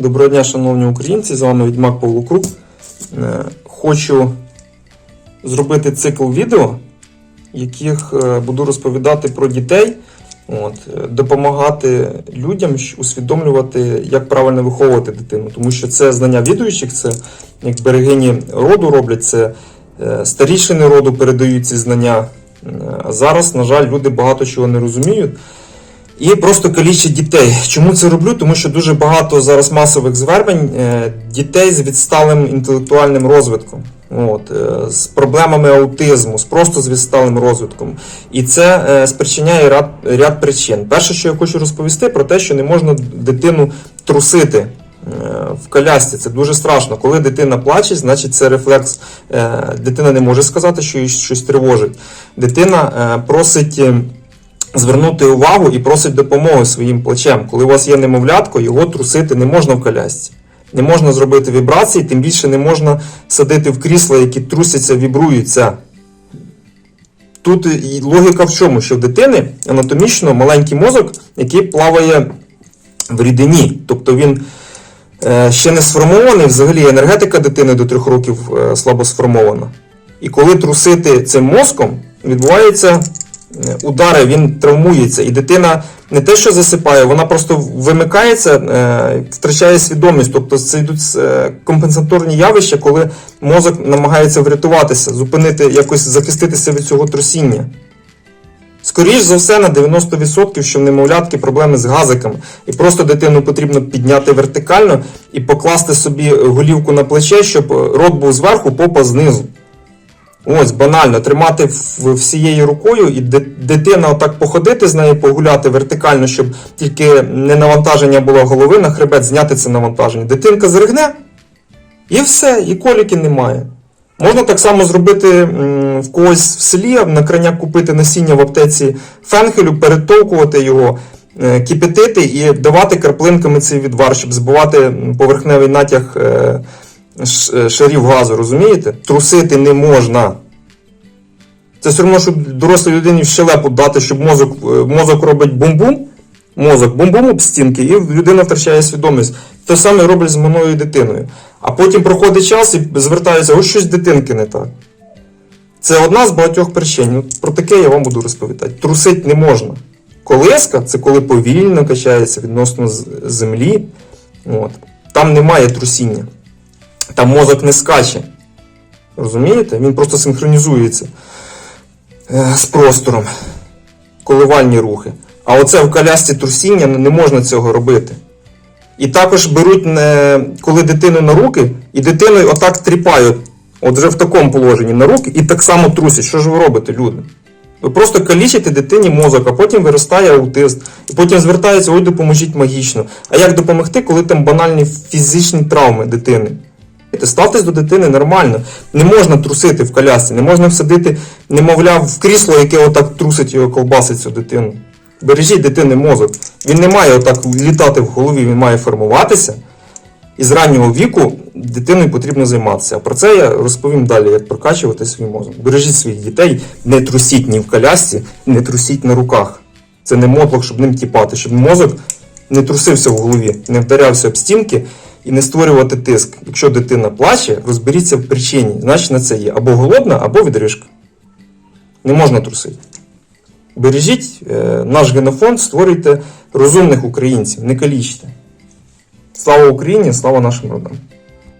Доброго дня, шановні українці! З вами Відьмак Павло Круп. Е, Хочу зробити цикл відео, яких е, буду розповідати про дітей, от, е, допомагати людям усвідомлювати, як правильно виховувати дитину. Тому що це знання відуючих, це як берегині роду роблять, це старішини роду передають ці знання. А зараз, на жаль, люди багато чого не розуміють. І просто калічать дітей. Чому це роблю? Тому що дуже багато зараз масових звернень е, дітей з відсталим інтелектуальним розвитком, от, е, з проблемами аутизму, з просто з відсталим розвитком. І це е, спричиняє ряд, ряд причин. Перше, що я хочу розповісти, про те, що не можна дитину трусити. В колясці це дуже страшно. Коли дитина плаче, значить це рефлекс. Дитина не може сказати, що її щось тривожить. Дитина просить звернути увагу і просить допомоги своїм плечем. Коли у вас є немовлятко, його трусити не можна в колясці. Не можна зробити вібрації, тим більше не можна садити в крісла, які трусяться, вібруються. Тут і логіка в чому? Що в дитини анатомічно маленький мозок, який плаває в рідині. Тобто він е, ще не сформований, взагалі енергетика дитини до трьох років е, слабо сформована. І коли трусити цим мозком, відбуваються е, удари, він травмується. І дитина не те, що засипає, вона просто вимикається, е, втрачає свідомість. Тобто це йдуть е, компенсаторні явища, коли мозок намагається врятуватися, зупинити, якось захиститися від цього трусіння. Скоріш за все, на 90%, що в немовлятки проблеми з газиками. І просто дитину потрібно підняти вертикально і покласти собі голівку на плече, щоб рот був зверху, попа знизу. Ось, банально, тримати всією рукою і дитина отак походити з нею, погуляти вертикально, щоб тільки не навантаження було голови на хребет, зняти це навантаження. Дитинка зригне, і все, і коліки немає. Можна так само зробити в когось в селі, на краняк купити насіння в аптеці фенхелю, перетовкувати його, е, кипятити і давати краплинками цей відвар, щоб збивати поверхневий натяг е, шарів газу, розумієте? Трусити не можна. Це все одно, щоб дорослій людині в щелепу дати, щоб мозок, е, мозок робить бум-бум, мозок бум-бум об стінки, і людина втрачає свідомість. Те саме роблять з маною дитиною. А потім проходить час і звертаються, ось щось дитинки не так. Це одна з багатьох причин. Про таке я вам буду розповідати. Трусить не можна. Колеска це коли повільно качається відносно землі. От. Там немає трусіння. Там мозок не скаче. Розумієте? Він просто синхронізується е, з простором. Коливальні рухи. А оце в колясці трусіння не можна цього робити. І також беруть, не, коли дитину на руки, і дитиною отак тріпають, от вже в такому положенні на руки, і так само трусять. Що ж ви робите, люди? Ви просто калічите дитині мозок, а потім виростає аутист, і потім звертається, ой, допоможіть магічно. А як допомогти, коли там банальні фізичні травми дитини? Ставтесь до дитини нормально. Не можна трусити в колясці, не можна всадити, немовля, в крісло, яке отак трусить його, колбасить цю дитину. Бережіть дитини мозок. Він не має отак літати в голові, він має формуватися. І з раннього віку дитиною потрібно займатися. А про це я розповім далі, як прокачувати свій мозок. Бережіть своїх дітей, не трусіть ні в колясці, не трусіть на руках. Це не мотлох, щоб ним тіпати, щоб мозок не трусився в голові, не вдарявся об стінки і не створювати тиск. Якщо дитина плаче, розберіться в причині. Значить на це є або голодна, або відрижка. Не можна трусити. Бережіть е, наш генофонд, створюйте розумних українців, не калічте. Слава Україні, слава нашим родам!